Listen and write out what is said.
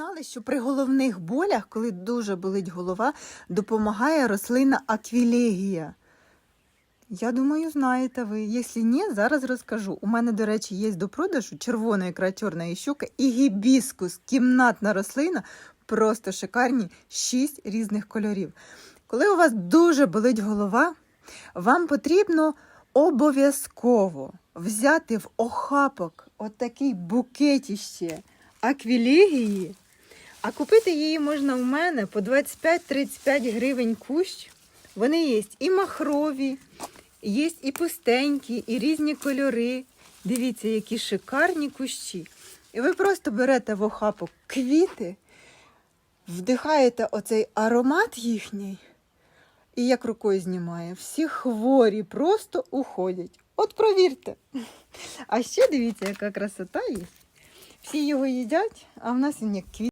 знали, що при головних болях, коли дуже болить голова, допомагає рослина аквілегія? Я думаю, знаєте ви. Якщо ні, зараз розкажу. У мене, до речі, є до продажу чорна і щука і гібіскус, кімнатна рослина, просто шикарні, шість різних кольорів. Коли у вас дуже болить голова, вам потрібно обов'язково взяти в охапок отакий букетіще аквілегії, а купити її можна в мене по 25-35 гривень кущ. Вони є і махрові, є і пустенькі, і різні кольори. Дивіться, які шикарні кущі. І ви просто берете в охапок квіти, вдихаєте оцей аромат їхній, і як рукою знімає, всі хворі просто уходять. От провірте. А ще дивіться, яка красота є. Всі його їдять, а в нас він як квіт.